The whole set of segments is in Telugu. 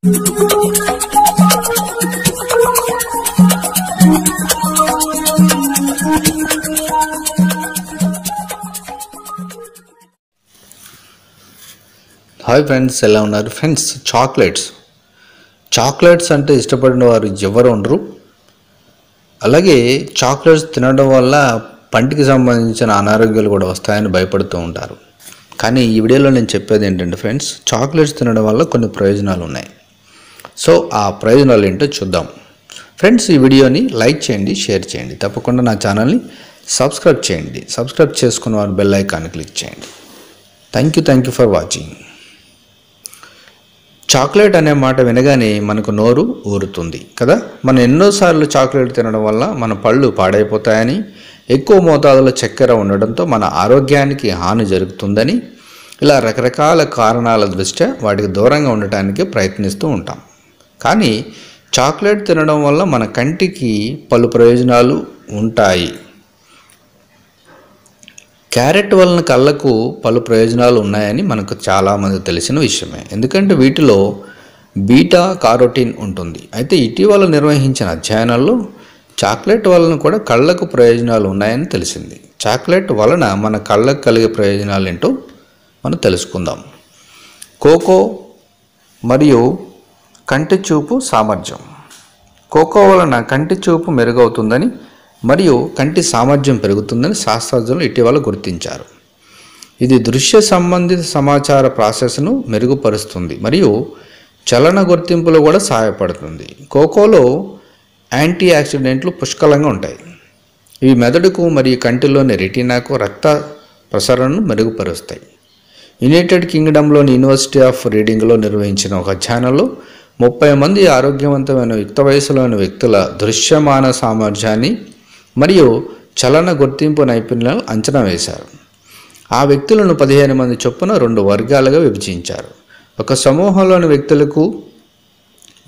హాయ్ ఫ్రెండ్స్ ఎలా ఉన్నారు? Friends chocolates. చాక్లెట్స్ అంటే ఇష్టపడిన వారు ఎవరు ఉండరు. అలాగే చాక్లెట్స్ తినడం వల్ల పంటికి సంబంధించిన అనారోగ్యాలు కూడా వస్తాయని భయపడుతూ ఉంటారు. కానీ ఈ వీడియోలో నేను చెప్పేది ఏంటంటే ఫ్రెండ్స్ చాక్లెట్స్ తినడం వల్ల కొన్ని ప్రయోజనాలు ఉన్నాయి. సో ఆ ప్రయోజనాలు ఏంటో చూద్దాం. ఫ్రెండ్స్ ఈ వీడియోని లైక్ చేయండి షేర్ చేయండి. తప్పకుండా నా ఛానల్ని సబ్స్క్రైబ్ చేయండి. సబ్స్క్రైబ్ చేసుకున్న వారు బెల్ ఐకాన్ క్లిక్ చేయండి. Thank you thank you for watching. Chocolate అనే మాట వినగానే మనకు నోరు ఊరుతుంది కదా? మనం ఎన్నోసార్లు చాక్లెట్ తినడం వల్ల మన పళ్ళు పాడైపోతాయని ఎక్కువ మోతాదులో చక్కెర ఉండడంతో మన ఆరోగ్యానికి హాని జరుగుతుందని ఇలా రకరకాల కారణాల దృష్ట్యా వాటికి దూరంగా ఉండటానికి ప్రయత్నిస్తూ ఉంటాం. కానీ చాక్లెట్ తినడం వల్ల మన కంటికి పలు ప్రయోజనాలు ఉంటాయి. క్యారెట్ వలన కళ్ళకు పలు ప్రయోజనాలు ఉన్నాయని మనకు చాలామంది తెలిసిన విషయమే. ఎందుకంటే వీటిలో బీటా కారోటిన్ ఉంటుంది. అయితే ఇటీవల నిర్వహించిన అధ్యయనాల్లో చాక్లెట్ వలన కూడా కళ్ళకు ప్రయోజనాలు ఉన్నాయని తెలిసింది. చాక్లెట్ వలన మన కళ్ళకు కలిగే ప్రయోజనాలు ఏంటో మనం తెలుసుకుందాం. కోకో మరియు కంటి చూపు సామర్థ్యం. కోకో వలన కంటి చూపు మెరుగవుతుందని మరియు కంటి సామర్థ్యం పెరుగుతుందని శాస్త్రజ్ఞులు ఇటీవల గుర్తించారు. ఇది దృశ్య సంబంధిత సమాచార ప్రాసెస్ను మెరుగుపరుస్తుంది మరియు చలన గుర్తింపులో కూడా సహాయపడుతుంది. కోకోలో యాంటీ యాక్సిడెంట్లు పుష్కలంగా ఉంటాయి. ఇవి మెదడుకు మరియు కంటిలోని రెటీనాకు రక్త ప్రసరణను మెరుగుపరుస్తాయి. యునైటెడ్ కింగ్డమ్లోని యూనివర్సిటీ ఆఫ్ రీడింగ్లో నిర్వహించిన ఒక అధ్యయనంలో ముప్పై మంది ఆరోగ్యవంతమైన యుక్త వయసులోని వ్యక్తుల దృశ్యమాన సామర్థ్యాన్ని మరియు చలన గుర్తింపు నైపుణ్యాలను అంచనా వేశారు. ఆ వ్యక్తులను పదిహేను మంది చొప్పున రెండు వర్గాలుగా విభజించారు. ఒక సమూహంలోని వ్యక్తులకు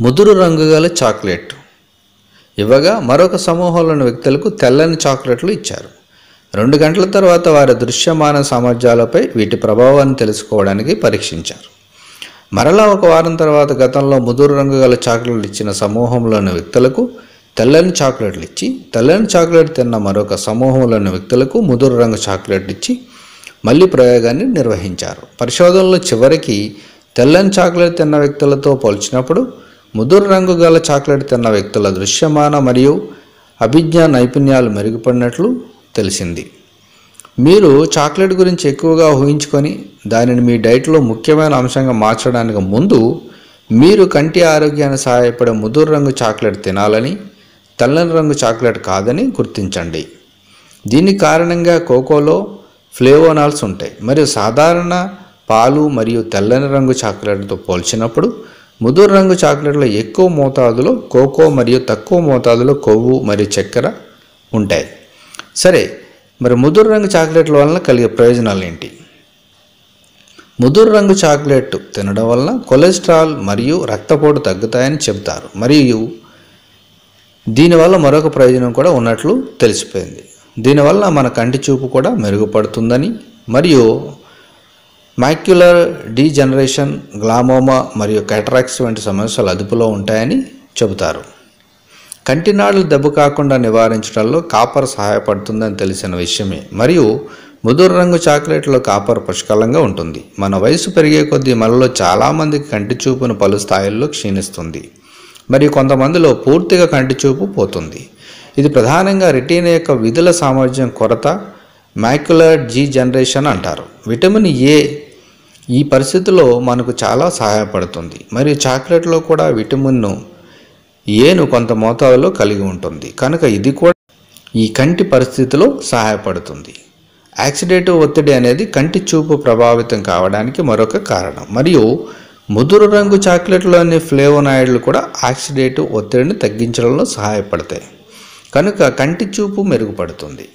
ముదురు రంగు గల చాక్లెట్ ఇవ్వగా మరొక సమూహంలోని వ్యక్తులకు తెల్లని చాక్లెట్లు ఇచ్చారు. రెండు గంటల తర్వాత వారి దృశ్యమాన సామర్థ్యాలపై వీటి ప్రభావాన్ని తెలుసుకోవడానికి పరీక్షించారు. మరలా ఒక వారం తర్వాత గతంలో ముదురు రంగు గల చాక్లెట్లు ఇచ్చిన సమూహంలోని వ్యక్తులకు తెల్లని చాక్లెట్లు ఇచ్చి తెల్లని చాక్లెట్ తిన్న మరొక సమూహంలోని వ్యక్తులకు ముదురు రంగు చాక్లెట్ ఇచ్చి మళ్ళీ ప్రయోగాన్ని నిర్వహించారు. పరిశోధనలో చివరికి తెల్లని చాక్లెట్ తిన్న వ్యక్తులతో పోల్చినప్పుడు ముదురు రంగు గల చాక్లెట్ తిన్న వ్యక్తుల దృశ్యమాన మరియు అభిజ్ఞా నైపుణ్యాలు మెరుగుపడినట్లు తెలిసింది. మీరు చాక్లెట్ గురించి ఎక్కువగా ఊహించుకొని దానిని మీ డైట్లో ముఖ్యమైన అంశంగా మార్చడానికి ముందు మీరు కంటి ఆరోగ్యాన్ని సహాయపడే ముదురు రంగు చాక్లెట్ తినాలని తెల్లని రంగు చాక్లెట్ కాదని గుర్తించండి. దీని కారణంగా కోకోలో ఫ్లేవోనాల్స్ ఉంటాయి. మరియు సాధారణ పాలు మరియు తెల్లని రంగు చాక్లెట్తో పోల్చినప్పుడు ముదురు రంగు చాక్లెట్లో ఎక్కువ మోతాదులో కోకో మరియు తక్కువ మోతాదులో కొవ్వు మరియు చక్కెర ఉంటాయి. సరే మరి ముదురు రంగు చాక్లెట్ల వలన కలిగే ప్రయోజనాలు ఏంటి ముదురు రంగు చాక్లెట్ తినడం వలన కొలెస్ట్రాల్ మరియు రక్తపోటు తగ్గుతాయని చెబుతారు. మరియు దీనివల్ల మరొక ప్రయోజనం కూడా ఉన్నట్లు తెలిసిపోయింది. దీనివల్ల మన కంటి చూపు కూడా మెరుగుపడుతుందని మరియు మైక్యులర్ డీజనరేషన్ గ్లామోమా మరియు కెటరాక్స్ వంటి సమస్యలు అదుపులో ఉంటాయని చెబుతారు. కంటినాడులు దెబ్బ కాకుండా నివారించడంలో కాపర్ సహాయపడుతుందని తెలిసిన విషయమే. మరియు ముదురు రంగు చాక్లెట్లో కాపర్ పుష్కలంగా ఉంటుంది. మన వయసు పెరిగే కొద్దీ మనలో చాలామందికి కంటి చూపును పలు స్థాయిల్లో క్షీణిస్తుంది. మరియు కొంతమందిలో పూర్తిగా కంటి చూపు పోతుంది. ఇది ప్రధానంగా రిటీన్ యొక్క విధుల సామర్థ్యం కొరత మ్యాక్యులర్ జీ జనరేషన్ అంటారు. విటమిన్ ఏ ఈ పరిస్థితిలో మనకు చాలా సహాయపడుతుంది. మరియు చాక్లెట్లో కూడా విటమిన్ను ఏను కొంత మోతాదులో కలిగి ఉంటుంది. కనుక ఇది కూడా ఈ కంటి పరిస్థితిలో సహాయపడుతుంది. యాక్సిడేటివ్ ఒత్తిడి అనేది కంటి చూపు ప్రభావితం కావడానికి మరొక కారణం. మరియు ముదురు రంగు చాక్లెట్లోని ఫ్లేవోనాయిడ్లు కూడా ఆక్సిడేటివ్ ఒత్తిడిని తగ్గించడంలో సహాయపడతాయి. కనుక కంటి చూపు మెరుగుపడుతుంది.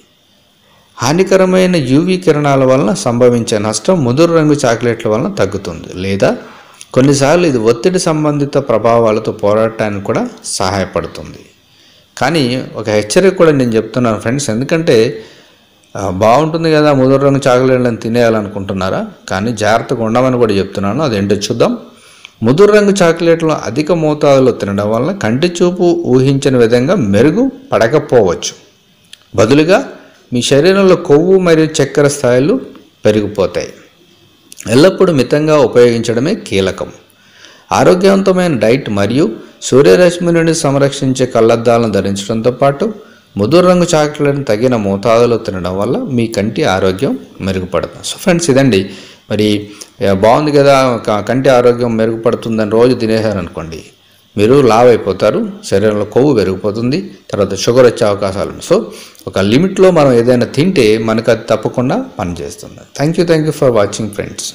హానికరమైన యూవీ కిరణాల వలన సంభవించే నష్టం ముదురు రంగు చాక్లెట్ల వలన తగ్గుతుంది. లేదా కొన్నిసార్లు ఇది ఒత్తిడి సంబంధిత ప్రభావాలతో పోరాడటానికి కూడా సహాయపడుతుంది. కానీ ఒక హెచ్చరిక కూడా నేను చెప్తున్నాను ఫ్రెండ్స్. ఎందుకంటే బాగుంటుంది కదా ముదురు రంగు చాక్లెట్లను తినేయాలనుకుంటున్నారా? కానీ జాగ్రత్తగా ఉండమని కూడా చెప్తున్నాను. అదేంటో చూద్దాం. ముదురు రంగు చాక్లెట్లు అధిక మోతాదులో తినడం వలన కంటి చూపు ఊహించని విధంగా మెరుగు పడకపోవచ్చు. బదులుగా మీ శరీరంలో కొవ్వు మరియు చక్కెర స్థాయిలు పెరిగిపోతాయి. ఎల్లప్పుడూ మితంగా ఉపయోగించడమే కీలకం. ఆరోగ్యవంతమైన డైట్ మరియు సూర్యరశ్మి నుండి సంరక్షించే కళ్ళద్దాలను ధరించడంతో పాటు ముదురు రంగు చాక్లెట్ని తగిన మోతాదులో తినడం వల్ల మీ కంటి ఆరోగ్యం మెరుగుపడుతుంది. సో ఫ్రెండ్స్ ఇదండి. మరి బాగుంది కదా కంటి ఆరోగ్యం మెరుగుపడుతుందని రోజు తినేశారనుకోండి. మీరు లావ్ అయిపోతారు శరీరంలో కొవ్వు పెరిగిపోతుంది తర్వాత షుగర్ వచ్చే అవకాశాలు ఉన్నాయి. సో ఒక లిమిట్లో మనం ఏదైనా తింటే మనకు అది తప్పకుండా పనిచేస్తుంది. Thank you thank you for watching friends